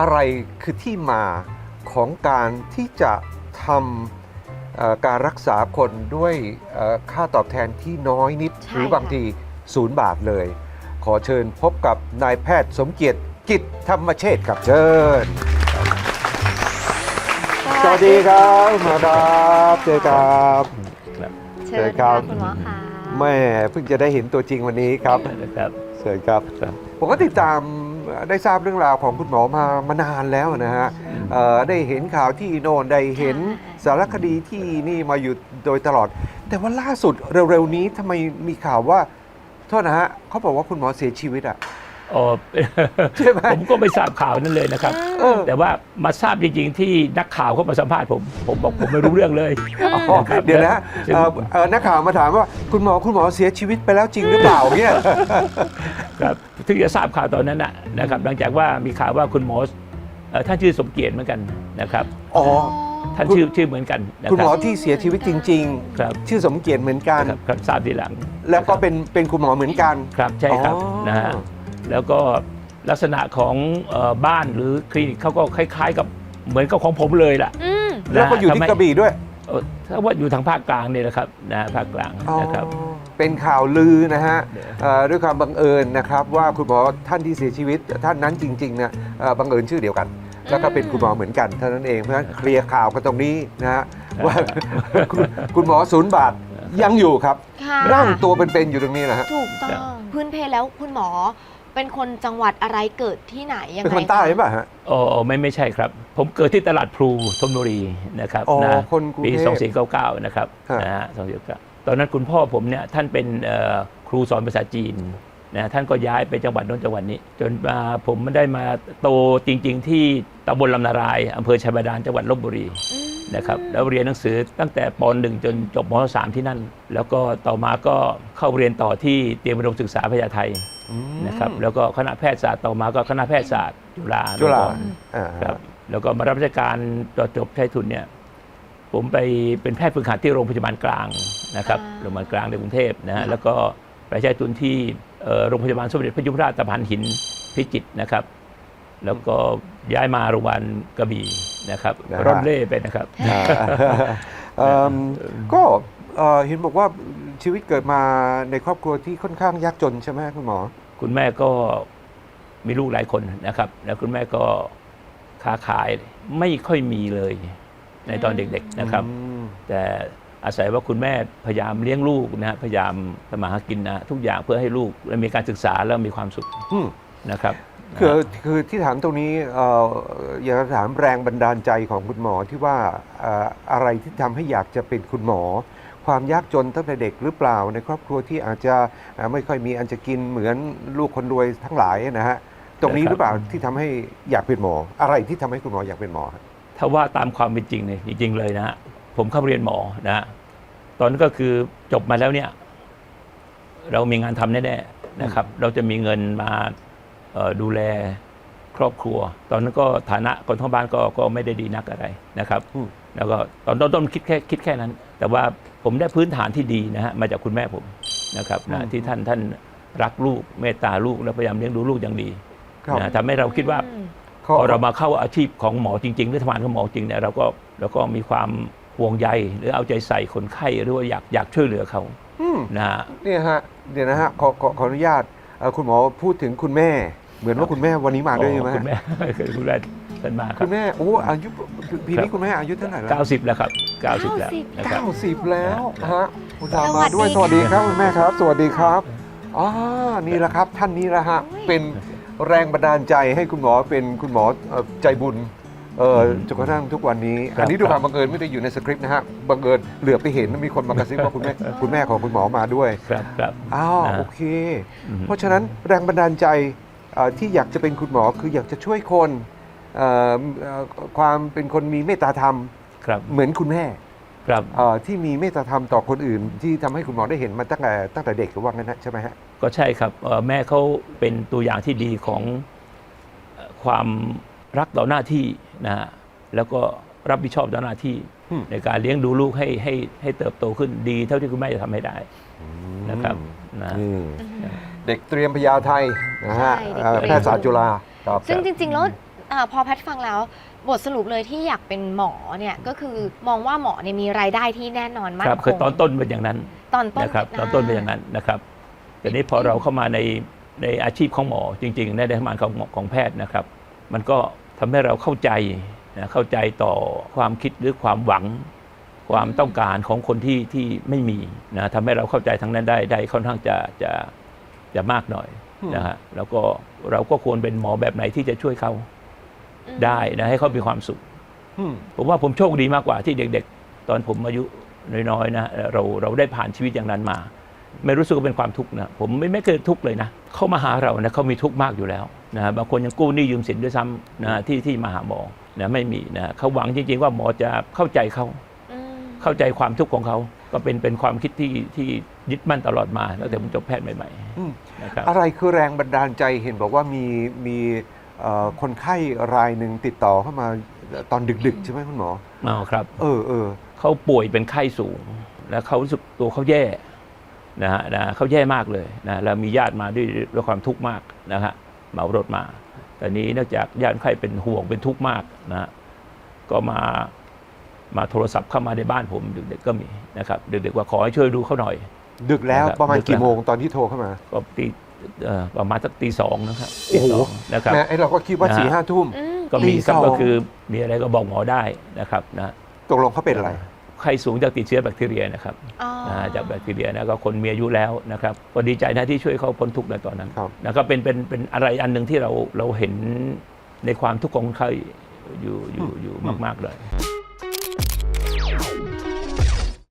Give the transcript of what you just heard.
อะไรคือที่มาของการที่จะทำเอ่อการรักษาคนด้วยเอ่อค่าตอบแทนที่น้อยนิดใช่หรือบางค่ะทีศูนย์บาทเลย ขอเชิญพบกับนายแพทย์สมเกียรติกิจธรรมเชษฐ์ครับเชิญ สวัสดีครับหมอครับเจอครับครับเชิญครัค่ะบคุณหมอค่ะแม่เพิ่งจะได้เห็นตัวจริงวันนี้ครับนะครับเชิญครับครับผมก็ติดตาม ได้ทราบเรื่องราวของคุณหมอมามานานแล้วนะฮะเอ่อได้เห็นข่าวที่โน่นได้เห็นใช่สารคดีที่นี่มาอยู่โดยตลอด แต่ว่าล่าสุดเร็วๆนี้ทำไมมีข่าวว่าโทษนะฮะเขาบอกว่าคุณหมอเสียชีวิตอะ อ๋อใช่ไหม ผมก็ไม่ทราบข่าวนั้นเลยนะครับ เออ แต่ว่ามาทราบจริง ๆ ที่นักข่าวเขามาสัมภาษณ์ผม ผมบอกผมไม่รู้เรื่องเลย อ๋อครับเดี๋ยวนะซึ่งเอ่อเอ่อนักข่าวมาถามว่าคุณหมอคุณหมอเสียชีวิตไปแล้วจริงหรือเปล่าเนี่ยครับถึงจะทราบข่าวตอนนั้นน่ะนะครับ หลังจากว่ามีข่าวว่าคุณหมอเอ่อท่านชื่อสมเกียรติเหมือนกันนะครับ อ๋อ ท่านชื่อชื่อเหมือนกันนะคุณคหมรัอบ ที่เสียชีวิตจริง ครับ ๆ ชื่อสมเกียรติเหมือนกัน ครับครับทราบทีหลังแล้วก็เป็นเป็นคุณหมอเหมือนกัน ครับใช่ครับอ๋อ นะฮะ แล้วก็ลักษณะของเอ่อบ้านหรือคลินิกเขาก็คล้าย ๆ กับเหมือนกับของผมเลยล่ะอืม แล้วก็อยู่ที่ทำให้กระบี่ด้วยเอ่อถ้าว่าอยู่ทางภาคกลางเนี่ยนะครับนะภาคกลางนะครับ อ๋อเป็นข่าวลือนะฮะเอ่อด้วยความบังเอิญนะครับ ว่าคุณหมอท่านที่เสียชีวิตท่านนั้นจริงๆเนี่ยเอ่อบังเอิญชื่อเดียวกัน แล้วก็เป็นคุณหมอเหมือนกันเท่านั้นเองเพราะฉะนั้นเคลียร์ข่าวกันตรงนี้นะฮะว่าคุณคุณหมอศูนย์บาทยังอยู่ครับค่ะ ร่างตัวเป็นๆอยู่ตรงนี้นะฮะ ถูกต้อง พื้นเพแล้วคุณหมอ เป็นคนจังหวัดอะไรเกิดที่ไหนยังไงเป็นคนใต้หรือเปล่าฮะ อ๋อไม่ไม่ใช่ครับ ผมเกิดที่ตลาดพลูธนบุรีนะครับอ๋อนะคนกรุงปีเทพ2499นะครับฮะ นะฮะ2499ตอนนั้นคุณพ่อผมเนี่ยท่านเป็นเอ่อครูสอนภาษาจีนนะท่านก็ย้ายไปจังหวัดโน้นจังหวัดนี้ จนมาผมไม่ได้มาโตจริง ๆ ที่ตำบลลำนารายอำเภอชัยบาดาลจังหวัดลบบุรี อืมนะครับแล้วเรียนหนังสือตั้งแต่ป .1 จนจบม .3 ที่นั่น แล้วก็ต่อมาก็เข้าเรียนต่อที่เตรียมอุดมศึกษาพญาไทอืม นะครับแล้วก็คณะแพทยศาสตร์ต่อมาก็คณะแพทยศาสตร์จุฬาจุฬาลงกรณ์อ่าครับแล้วก็มารับราชการจนจบใช้ทุนเนี่ยผมไปเป็นแพทย์ฝึกหัดที่โรงพยาบาลกลางนะครับอ่าโรงพยาบาลกลางในกรุงเทพนะฮะแล้วก็ไปใช้ทุนที่เอ่อโรงพยาบาลสมเด็จพระยุพราชตะพานหินพิจิตรนะครับ แล้วก็ย้ายมาโรงพยาบาลกระบี่นะครับนะฮะร่อนเล่ไปนะครับอ่าเอิ่มก็เอ่อเห็นบอกว่า ชีวิตเกิดมาในครอบครัวที่ค่อนข้างยากจนใช่ไหมคุณหมอ คุณแม่ก็มีลูกหลายคนนะครับ แล้วคุณแม่ก็ค้าขายไม่ค่อยมีเลย ในตอนเด็กๆนะครับอืมแต่อาศัยว่าคุณแม่พยายามเลี้ยงลูกนะฮะพยายามทำมาหากินนะทุกอย่างเพื่อให้ลูกมีการศึกษาแล้วมีความสุขอืมนะครับคือคือที่ถามตรงนี้เอ่ออยากจะถามแรงบันดาลใจของคุณหมอที่ว่าเอ่ออะไรที่ทำให้อยากจะเป็นคุณหมอ ความยากจนตั้งแต่เด็กหรือเปล่า ในครอบครัวที่อาจจะเอ่อไม่ค่อยมีอันจะกินเหมือนลูกคนรวยทั้งหลายนะฮะตรงนี้หรือเปล่าที่ทำให้อยากเป็นหมอ อะไรที่ทำให้คุณหมออยากเป็นหมอฮะถ้าว่าตามความเป็นจริงเนี่ยจริง ๆ เลยนะฮะผมเข้าเรียนหมอนะฮะตอนนั้นก็คือจบมาแล้วเนี่ย เรามีงานทำแน่ๆนะครับ เราจะมีเงินมาเอ่อดูแล ครอบครัว ตอนนั้นก็ฐานะคนทั้งบ้านก็ก็ไม่ได้ดีนักอะไรนะครับอืมแล้วก็ตอนต้นๆคิดแค่คิดแค่นั้น แต่ว่าผมได้พื้นฐานที่ดีนะฮะมาจากคุณแม่ผมนะครับนะที่ท่านท่านรักลูกเมตตาลูกและพยายามเลี้ยงดูลูกอย่างดีครับนะทำให้เราคิดว่าอืมพอเรามาเข้าอาชีพของหมอจริงๆหรือทำงานของหมอจริงเนี่ยเราก็เราก็มีความห่วงใยหรือเอาใจใส่คนไข้หรือว่าอยากอยากช่วยเหลือเขาอืมนะฮะเนี่ยฮะเดี๋ยวนะฮะขอขอขออนุญาตเอ่อคุณหมอพูดถึงคุณแม่ เหมือนว่าคุณแม่วันนี้มาด้วยใช่ไหมคุณแม่คุณแม่ท่านมาคคุรับณแม่โอ้อายุปีนี้คุณแม่อายุเท่าไหร่แล้ว90แล้วครับ90แล้วนะครับเก้าสิบแล้วฮะคุณตามสวัมาสดีด้วยสวัสดีครับค่ะคุณแม่ครับ สวัสดีครับอ่านี่แหละครับท่านนี้แหละฮะโอ้ยเป็นแรงบันดาลใจให้คุณหมอเป็นคุณหมอเอ่อใจบุญเอออืมจนกระทั่งทุกวันนี้ครับอันนี้ด้วยคครับวามบังเอิญไม่ได้อยู่ในสคริปต์นะฮะบังเอิญเหลือไปเห็นมีคนมากระซิบว่าคุณแม่คุณแม่ของคุณหมอมาด้วย ครับครับอ้าวนะโอเคอืมเพราะฉะนั้นแรงบันดาลใจเอ่อ ที่อยากจะเป็นคุณหมอคืออยากจะช่วยคนเอ่อเอ่อความเป็นคนมีเมตตาธรรมครับเหมือนคุณแม่ครับเอ่อที่มีเมตตาธรรมต่อคนอื่น ที่ทำให้คุณหมอได้เห็นมาตั้งแต่ตั้งแต่เด็กหรือว่างั้นนะใช่ไหมฮะก็ใช่ครับเอ่อแม่เขาเป็นตัวอย่างที่ดีของเอ่อความรักต่อหน้าที่นะฮะแล้วก็รับผิดชอบต่อหน้าที่อืมในการเลี้ยงดูลูกให้ให้ให้เติบโตขึ้นดีเท่าที่คุณแม่จะทำให้ได้นะครับนะอืมอืมเด็กเตรียมพยาไทย นะฮะใช่เด็กเอ่อเตรียมแพทยศาสตร์จุฬาครับ ซึ่งจริง ๆ แล้วอาพอแพทย์ฟังแล้ว บทสรุปเลยที่อยากเป็นหมอเนี่ยก็คือมองว่าหมอเนี่ยมีรายได้ที่แน่นอนมากครับคือตอนต้นเป็นอย่างนั้นตอนต้นนะครับ ตอนต้นเป็นอย่างนั้นนะครับแต่นี้พอเราเข้ามาในในอาชีพของหมอจริง ๆ ในทำงานของหมอของแพทย์นะครับ มันก็ทำให้เราเข้าใจนะเข้าใจต่อความคิดหรือความหวัง ความต้องการของคนที่ที่ไม่มีนะทำให้เราเข้าใจทั้งนั้นได้ได้ค่อนข้างจะจะจะมากหน่อยอืม นะฮะแล้วก็เราก็ควรเป็นหมอแบบไหนที่จะช่วยเขาอืมได้นะให้เขามีความสุขอืมผมว่าผมโชคดีมากกว่าที่เด็ก ๆ ตอนผมอายุน้อยๆนะเราเราได้ผ่านชีวิตอย่างนั้นมา ไม่รู้สึกว่าเป็นความทุกข์นะผมไม่ไม่เคยทุกข์เลยนะเขามาหาเรานะเขามีทุกข์มากอยู่แล้วนะบางคนยังกู้หนี้ยืมสินด้วยซ้ำนะที่ที่มาหาหมอนะไม่มีนะเขาหวังจริงๆว่าหมอจะเข้าใจเขาอืมเข้าใจความทุกข์ของเขา ก็เป็นเป็นความคิดที่ที่ยึดมั่นตลอดมาตั้งแต่ผมจบแพทย์ใหม่อืมๆนะครับ อะไรคือแรงบันดาลใจเห็นบอกว่ามีมีเอ่อคนไข้รายหนึ่งติดต่อเข้ามาตอนดึกๆ ใช่ไหมคุณหมอ อ๋อครับ เออเออ เขาป่วยเป็นไข้สูง แล้วเขารู้สึกตัวเขาแย่นะฮะนะเขาแย่มากเลยนะแล้วมีญาติมาด้วยด้วยความทุกข์มากนะฮะเหมารถมาแต่นี้เนื่องจากญาติไข้เป็นห่วงเป็นทุกข์มากนะฮะก็มา มาโทรศัพท์เข้ามาในบ้านผมดึกๆก็มีนะครับดึกๆว่าขอให้ช่วยดูเขาหน่อย ดึกแล้วนะครับประมาณดึกแล้วกี่โมงตอนที่โทรเข้ามาก็ตีเอ่อประมาณสักตีสองนะครับโอ้ตีโหสองนะครับแม่ไอเราก็คิดว่านะฮะสี่ห้าทุ่มอืมก็มีครับตีสองก็คือมีอะไรก็บอกหมอได้นะครับนะตกลงเขาเป็นอะไรไข้สูงจากติดเชื้อแบคทีเรียนะครับอ๋อนะฮะจากแบคทีเรียนะก็คนมีอายุแล้วนะครับก็ดีใจนะที่ช่วยเขาพ้นทุกข์ในตอนนั้นครับนะก็เป็นเป็นเป็นอะไรอันหนึ่งที่เราเราเห็นในความทุกข์ของคนไข้อยู่อยู่อยู่มาก ๆ เลย